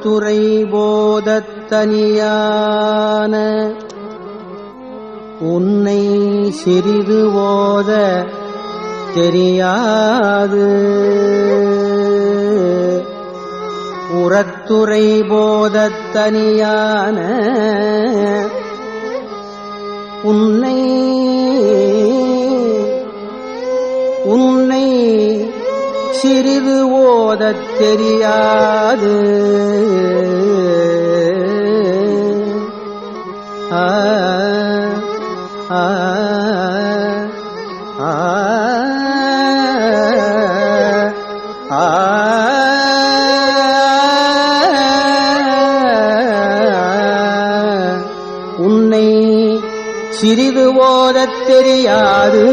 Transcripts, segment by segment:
பொறுத்துரை போதத்தனியான உன்னை சிறிது ஓத தெரியாது. உரத்துறை போதத்தனியான உன்னை உன்னை சிறிது ஓதத் தெரியாது ஆ ஆ உன்னை சிறிது ஓதத் தெரியாது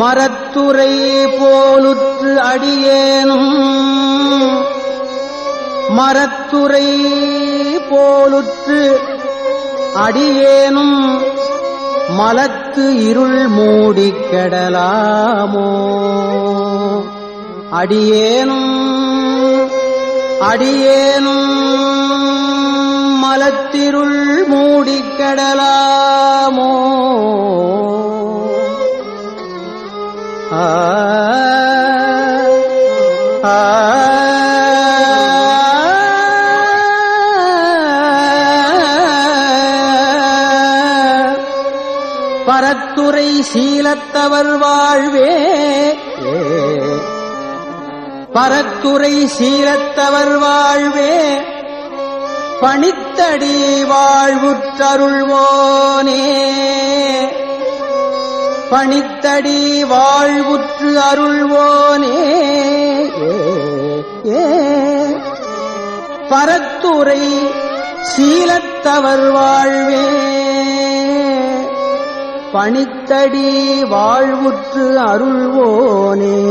மரத்துறை போலுற்று அடியேனும். மரத்துறை போலுற்று அடியேனும். மலத்து இருள் மூடி கெடலாமோ. அடியேனும் அடியேனும். மலத்திருள் மூடிக் கெடலாமோ. பரத்துரை சீலத்தவர் வாழ்வே. பரத்துரை சீலத்தவர் வாழ்வே. பணித்தடி வாழ்வுற்றருள்வோனே. பணித்தடி வாழ்வுற்று அருள்வோனே. பரத்துரை சீலத்தவர் வாழ்வே. பணித்தடி வாழ்வுற்று அருள்வோனே.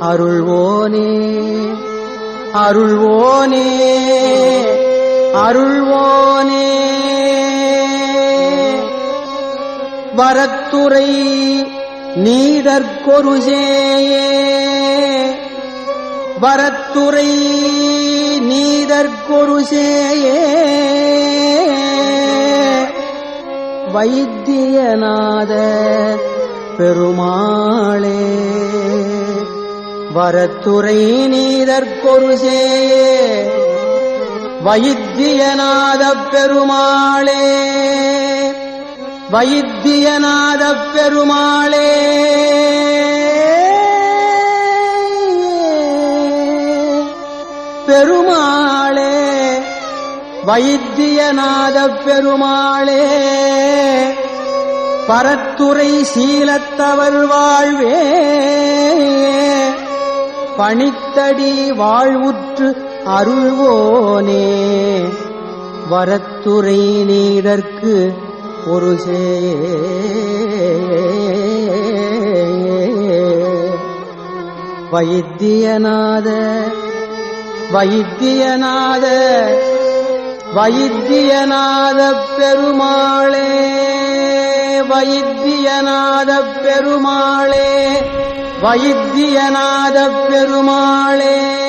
அருள்வோனே. அருள்வோனே. அருள்வோனே. வரத்துறை நீதற்கொருஜேயே வரத்துறை நீதற்கொருசேயே வைத்தியநாத பெருமாளே வரத்துறை நீதற்கொருசேயே வைத்தியநாத பெருமாளே வைத்தியநாத பெருமாளே. பெருமாளே வைத்தியநாத பெருமாளே. பரத்துரை சீலத்தவர் வாழ்வே. பணித்தடி வாழ்வுற்று அருள்வோனே. வரத்துறை நீதற்கு புருஷே வைத்தியநாத வைத்தியநாத வைத்தியநாத பெருமாளே வைத்தியநாத பெருமாளே வைத்தியநாத பெருமாளே.